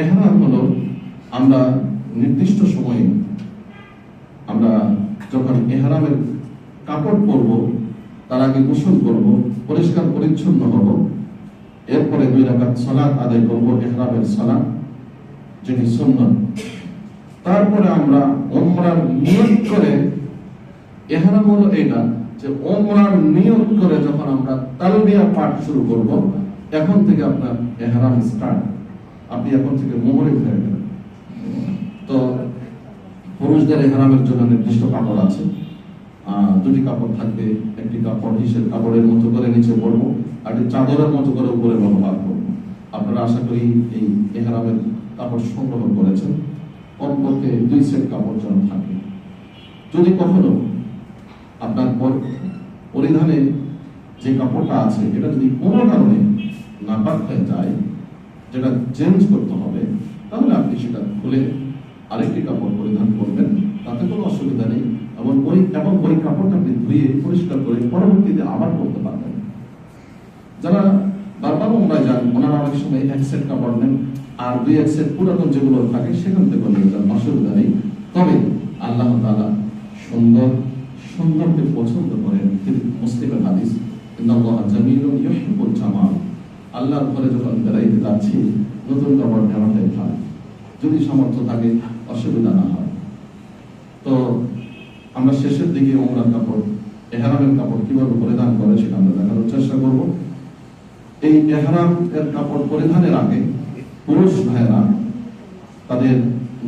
এহরাম হলো, আমরা নির্দিষ্ট সময়ে আমরা যখন এহারামের কাপড় পরব, তার আগে গোসল করব, পরিষ্কার পরিচ্ছন্ন হব। এরপরে দুই রাকাত সালাত আদায় করব, এহরামের সালাত, যেটি সুন্নত। তারপরে আমরা ওমরার নিয়ত করে, এহরাম হলো এটা যে ওমরার নিয়ত করে যখন আমরা তালবিয়া পাঠ শুরু করব, এখন থেকে আপনার এহরাম স্টার্ট আপনি এখন থেকে হয়ে গেলেন তো পুরুষদের এহরামের জন্য নির্দিষ্ট কাপড় আছে। দুটি কাপড় থাকবে, একটি কাপড় হিসেবে কাপড়ের মতো করে নিচে পরবো, আর চাদরের মতো করে উপরে ব্যবহার করব। আপনারা আশা করি এই এহারামের কাপড় সংগ্রহ করেছেন। কমপক্ষে দুই সেট কাপড় যেন থাকে। যদি কখনো আপনার পর- পরিধানে যে কাপড়টা আছে, এটা যদি কোনো কারণে নাপাক হয়ে যায় যেটা চেঞ্জ করতে হবে, তাহলে আপনি সেটা খুলে আরেকটি কাপড় পরিধান করবেন। তাতে কোনো অসুবিধা নেই। এবং ওই এবং ওই কাপড়টা আপনি ধুয়ে পরিষ্কার করে পরবর্তীতে আবার পরতে পারবেন। যারা বারবার উমরায় যান, ওনারা অনেক সময় এক সেট কাপড় নেন, আর দুই এক সেট পুরাতন যেগুলো থাকে, সেখান থেকে নিয়ে যান, অসুবিধা নেই। তবে আল্লাহ তাআলা সুন্দর, সুন্দরকে পছন্দ করেন। তিনি মুসলিমের হাদিস জামিলুন ইউহিব্বুল জামাল। আল্লাহর ঘরে যখন বেড়াইতে যাচ্ছি, নতুন কাপড় নেওয়াটাই ভালো। যদি সামর্থ্য থাকে, অসুবিধা না হয়। তো আমরা শেষের দিকে ওমরার কাপড়, এহারামের কাপড় কীভাবে পরিধান করে সেটা আমরা দেখানোর চেষ্টা করব। এই এহরাম এর কাপড় পরিধানের আগে পুরুষ ভাইয়েরা তাদের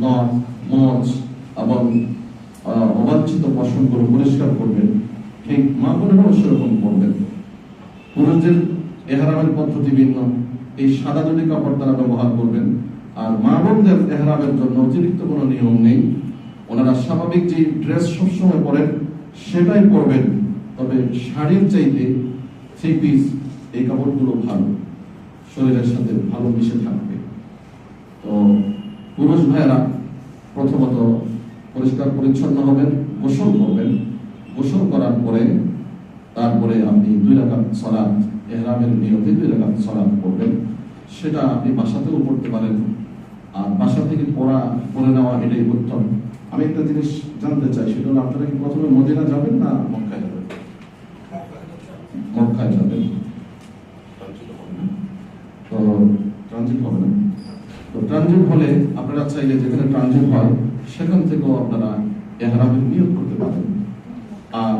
নখ মচ এবং অবাঞ্ছিত পশমগুলো পরিষ্কার করবেন। ঠিক মা বোনেরাও সেরকম করবেন। পুরুষদের এহরামের পদ্ধতি ভিন্ন। এই সাদা দুটি কাপড় তারা ব্যবহার করবেন। আর মা বোনদের এহরামের জন্য অতিরিক্ত কোনো নিয়ম নেই। ওনারা স্বাভাবিক যে ড্রেস সবসময় পরেন, সেটাই পরবেন। তবে শাড়ির চাইতে থ্রি পিস এই কাপড়গুলো ভালো। শরীরের সাথে ভালো মিশে থাকবে। তো পুরুষ ভাইয়েরা প্রথমত পরিষ্কার পরিচ্ছন্ন হবেন, গোসল করবেন। গোসল করার পরে তারপরে আপনি দুই রাকাত সলাৎ এহরামের নিয়তে দুই রাকাত সলাৎ করবেন সেটা আপনি বাসাতেও পড়তে পারেন। আর বাসা থেকে পড়া, পড়ে নেওয়া এটাই উত্তম। আমি একটা জিনিস জানতে চাই, সেটা হলো আপনারা কি প্রথমে মদিনা যাবেন না মক্কায় যাবেন? মক্কায় যাবেন। তো ট্রানজিট হবে না। তো ট্রানজিট হলে আপনারা চাইলে যেখানে ট্রানজিট হয়, সেখান থেকেও আপনারা এহরামের নিয়োগ করতে পারেন। আর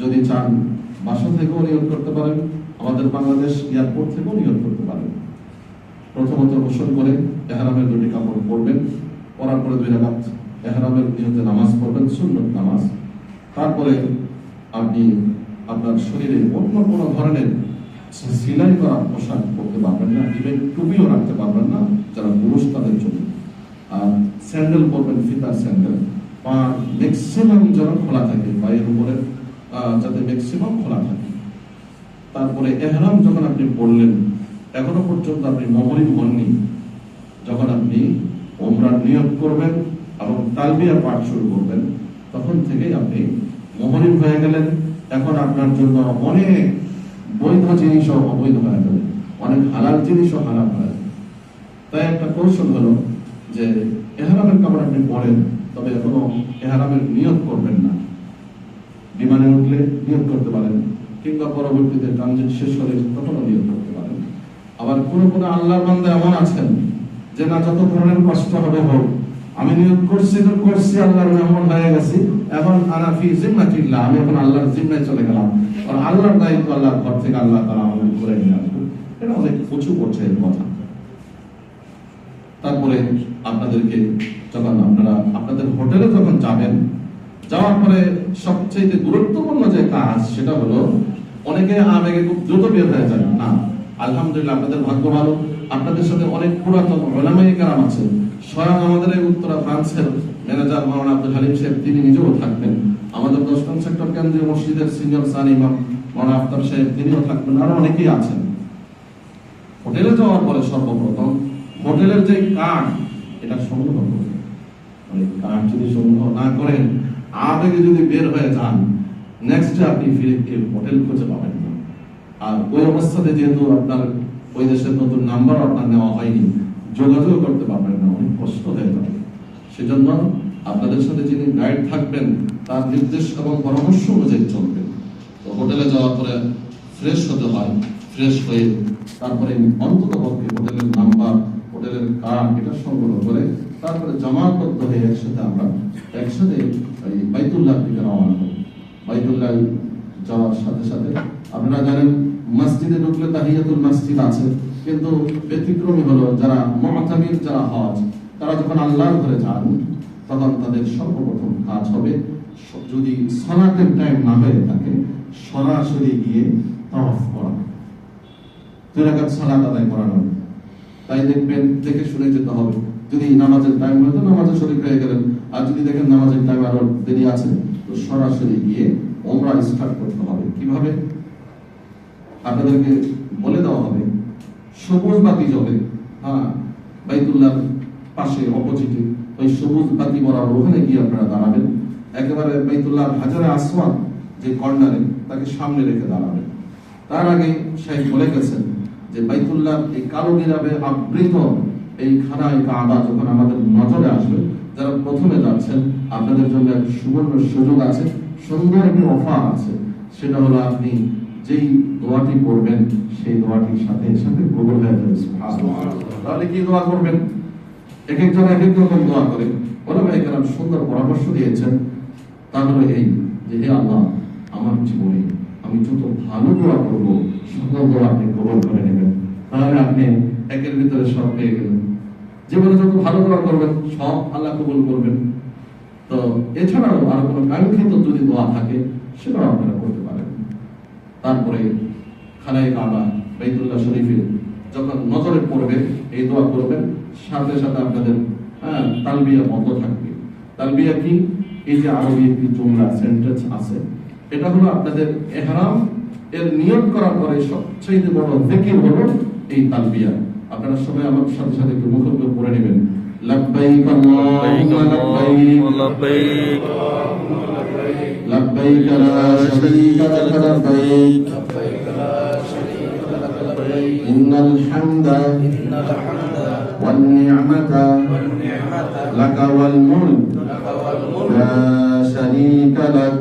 যদি চান বাসা থেকেও নিয়োগ করতে পারেন আমাদের বাংলাদেশ এয়ারপোর্ট থেকেও নিয়োগ করতে পারেন প্রথমত গোসল করে এহরামের দুটি কাপড় পরবেন, পরার পরে দুই রাকাত এহরামের নিয়তে নামাজ পড়বেন, সুন্নত নামাজ। তারপরে আপনি আপনার শরীরে অন্য কোনো ধরনের সিলাই করা পোশাক পরতে পারবেন না ইভেন টুপিও রাখতে পারবেন না, যারা পুরুষ তাদের জন্য। আর স্যান্ডেল পরবেন, ফিতার স্যান্ডেল। পা ম্যাক্সিমাম যেন খোলা থাকে, পায়ের উপরে যাতে ম্যাক্সিমাম খোলা থাকে। তারপরে এহরাম যখন আপনি পড়লেন, এখনও পর্যন্ত আপনি মহরিম হননি। যখন আপনি ওমরার নিয়োগ করবেন এবং তালবিয়া পাঠ শুরু করবেন, তখন থেকেই আপনি মহরিম হয়ে গেলেন। এখন আপনার জন্য অনেক বৈধ জিনিসও অবৈধ হয়ে যাবে। অনেক হালাল জিনিসও হারাম হয়ে তাই একটা কৌশল হলো যে এহারামের কাপড় আপনি পরেন, তবে এখনও এহারামের নিয়োগ করবেন না। বিমানে উঠলে নিয়োগ করতে পারেন। কিংবা পরবর্তীতে ট্রানজিট শেষ হলে তখনও নিয়োগ করতে পারেন। আবার কোনো কোনো আল্লাহর বান্দা এমন আছেন যে না যত ধরনের কষ্ট হবে হোক, আমি নিয়োগ করছি তো করছি, আল্লাহর মেহমান হয়ে গেছি। এখন আনাফি জিম্মাতিল্লাহ, আমি এখন আল্লাহর জিম্মায় চলে গেলাম। আর আল্লাহর দায়িত্ব আল্লাহর ঘর থেকে আল্লাহ তারা আমাদের করে নিয়ে আসবে। এটা অনেক উঁচু এর কথা। তারপরে আপনাদেরকে যখন আপনারা, আপনাদের হোটেলে যখন যাবেন, যাওয়ার পরে সবচেয়ে গুরুত্বপূর্ণ যে কাজ সেটা হলো অনেকে আবেগে খুব দ্রুত বের হয়ে যায় না, আলহামদুলিল্লাহ আপনাদের ভাগ্য ভালো। আপনাদের সাথে অনেক পুরাতন ওলামাই কারাম আছে। স্বয়ং আমাদের এই উত্তরা ফ্রান্সের ম্যানেজার মাওলানা আব্দুল হালিম সাহেব, তিনি নিজেও থাকবেন। আমাদের দশ নং সেক্টর কেন্দ্রীয় মসজিদের সিনিয়র সান ইমাম মাওলানা আফতার সাহেব, তিনিও থাকবেন। আরও অনেকেই আছেন। হোটেলে যাওয়ার পরে সর্বপ্রথম হোটেলের যে কার্ড, এটা সংগ্রহ করবেন মানে কার্ড যদি সংগ্রহ না করেন, আবেগে যদি বের হয়ে যান নেক্সট আপনি ফিরে হোটেল খুঁজে পাবেন না। আর ওই অবস্থাতে যেহেতু আপনার ওই দেশের নতুন নাম্বার আপনার নেওয়া হয়নি যোগাযোগ করতে পারবেন না, অনেক কষ্ট হয়ে যাবে। সেজন্য আপনাদের সাথে যিনি গাইড থাকবেন, তার নির্দেশ এবং পরামর্শ অনুযায়ী চলবেন। তো হোটেলে যাওয়ার পরে ফ্রেশ হতে হয় ফ্রেশ হয়ে তারপরে অন্তত পক্ষে হোটেলের নাম্বার হোটেলের কার্ড এটা সংগ্রহ করে তারপরে জমাবদ্ধ হয়ে একসাথে আমরা, একসাথে বাইতুল্লাহ দিকে রওনা বাইতুল্লাহ যাওয়ার সাথে সাথে আপনারা জানেন, মসজিদে ঢুকলে তাহিয়াতুল মসজিদ আছে, কিন্তু ব্যতিক্রমী হলো যারা যারা হজ, তারা যখন আল্লাহর ঘরে যান, তখন তাদের সর্বপ্রথম কাজ হবে যদি সলাতের টাইম না হয়ে থাকে, সরাসরি গিয়ে তফ করা। দুই রাকাত সালাত আদায় করানো তাই দেখবেন, দেখে শুনে যেতে হবে। যদি নামাজের টাইম হয়তো নামাজে শরীর হয়ে গেলেন। আর যদি দেখেন নামাজের টাইম আরও দেরি আছে তো সরাসরি গিয়ে ওমরা স্টার্ট করতে হবে। কীভাবে? আপনাদেরকে বলে দেওয়া হবে, সবুজ বাতি জ্বলে। হ্যাঁ বাইতুল্লাহর পাশে অপোজিটে ওই সবুজ বাতি বরাবর ওখানে গিয়ে আপনারা দাঁড়াবেন। একেবারে বাইতুল্লাহ হাজারে আসমান যে কর্নারে, তাকে সামনে রেখে দাঁড়াবেন। তার আগে শাহেদ বলে গেছেন যে বাইতুল্লাহ এই কালো গিরাবে আবৃত এই খানায় কাবা যখন আমাদের নজরে আসবে যারা প্রথমে যাচ্ছেন, আপনাদের জন্য এক সুবর্ণ সুযোগ আছে, সুন্দর একটি অফার আছে। সেটা হলো আপনি যেই দোয়াটি করবেন সেই দোয়াটির সাথে সাথে কবুল হয়ে যাবে। তাহলে কি দোয়া করবেন? এক একজন এক এক রকম দোয়া করে। ওলামা একরাম সুন্দর পরামর্শ দিয়েছেন। তা হলো এই যে, হে আল্লাহ, আমার জীবনে আমি যত ভালো দোয়া করব, সকল দোয়া আপনি কবল করে নেবেন। তাহলে আপনি একের ভিতরে সব পেয়ে গেলেন। জীবনে যত ভালো দোয়া করবেন, সব আল্লাহ কবুল করবেন। তো এছাড়াও আর কোনো কাঙ্ক্ষিত যদি দোয়া থাকে, সেটাও আপনারা করতে পারেন। তারপরে খানায় কাবা, বাইতুল্লাহ শরীফে যখন নজরে পড়বে, এই দোয়া করবেন। সাথে সাথে আপনাদের হ্যাঁ তালবিয়া বন্ধ থাকবে। তালবিয়া কি? এই যে আরবি একটি জুমলা সেন্টেন্স আছে। এটা হলো আপনাদের এহরাম, এর নিয়োগ করার পরে সবচেয়ে বড় জিকির হলো এই তালবিয়া। আপনারা সবাই আমার সাথে সাথে একটু মুখস্থ করে নেবেন লাব্বাইক আল্লাহুম্মা লাব্বাইক لبيك لبيك لا شريك لك لبيك إن الحمد والنعمة لك والملك لا شريك لك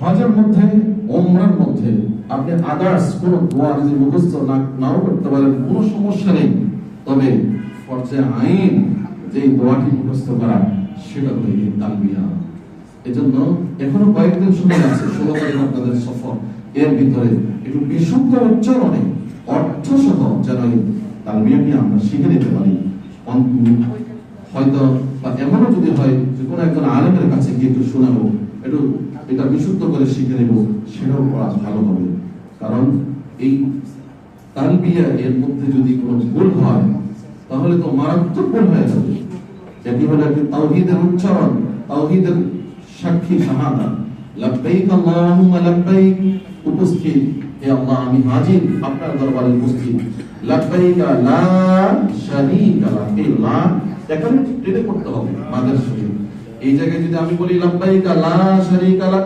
হজের মধ্যে ওমরার মধ্যে আপনি আদার্স কোন দোয়া যদি মুখস্থ না, নাও করতে পারেন, কোনো সমস্যা নেই। তবে ফরজে আইন যে দোয়াটি মুখস্থ করা, সেটা হলো এই তালবিয়া। এজন্য এখনও কয়েকদিন সময় আছে, ষোলো তারিখ আপনাদের সফর। এর ভিতরে একটু বিশুদ্ধ উচ্চারণে অর্থ সহ যেন তালবিয়াটি আমরা শিখে নিতে পারি। হয়তো বা এমনও যদি হয় যে কোনো একজন আলেমের কাছে গিয়ে একটু শোনাবো, একটু এটা বিশুদ্ধ করে শিখে নেব, সেটাও করা ভালো হবে। কারণ এই তালবিয়া এর মধ্যে যদি কোনো ভুল হয়, তাহলে তো মারাত্মক ভুল হয়ে যাবে। এটি হলো একটি তাওহীদের উচ্চারণ, তাওহীদের সাক্ষী শাহাদা। লাব্বাইক আল্লাহুম্মা লাব্বাইক। উপস্থিত, হে আল্লাহ, আমি হাজির আপনার দরবারে উপস্থিত। লাব্বাইক লা শারীকা লাক এই লা এখানে টেনে করতে হবে মাদের সহিত এই জায়গায় যদি আমি বলি লাব্বাইক লা শারীকা লাক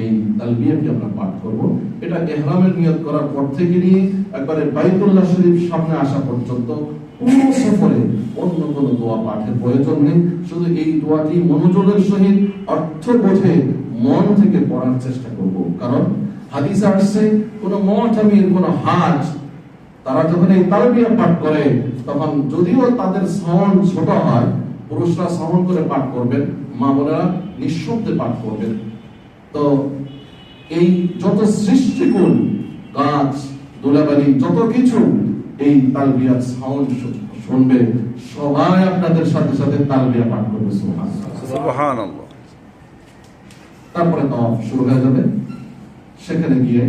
এই তালবিয়াটি আমরা পাঠ করব। এটা ইহরামের নিয়ত করার পর থেকে নিয়ে একবারে বাইতুল্লাহ শরীফ সামনে আসা পর্যন্ত পুরো সফরে অন্য কোনো দোয়া পাঠের প্রয়োজন নেই। শুধু এই দোয়াটি মনোযোগের সহিত অর্থ বোঝে মন থেকে পড়ার চেষ্টা করব। কারণ হাদিস আসছে, কোন মঠামির কোন হাজ, তারা যখন এই তালবিয়া পাঠ করে, তখন যদিও তাদের সাউন্ড ছোট হয়, পুরুষরা সাউন্ড করে পাঠ করবেন, মা বোনেরা নিঃশব্দে পাঠ করবেন। তো এই যত গাছ দোলাবালি যত কিছু এই তালবিয়া সাউন্ড শুনবে সবাই আপনাদের সাথে সাথে তালবিয়া পাঠ করবে তারপরে শুরু হয়ে যাবে। সেখানে গিয়ে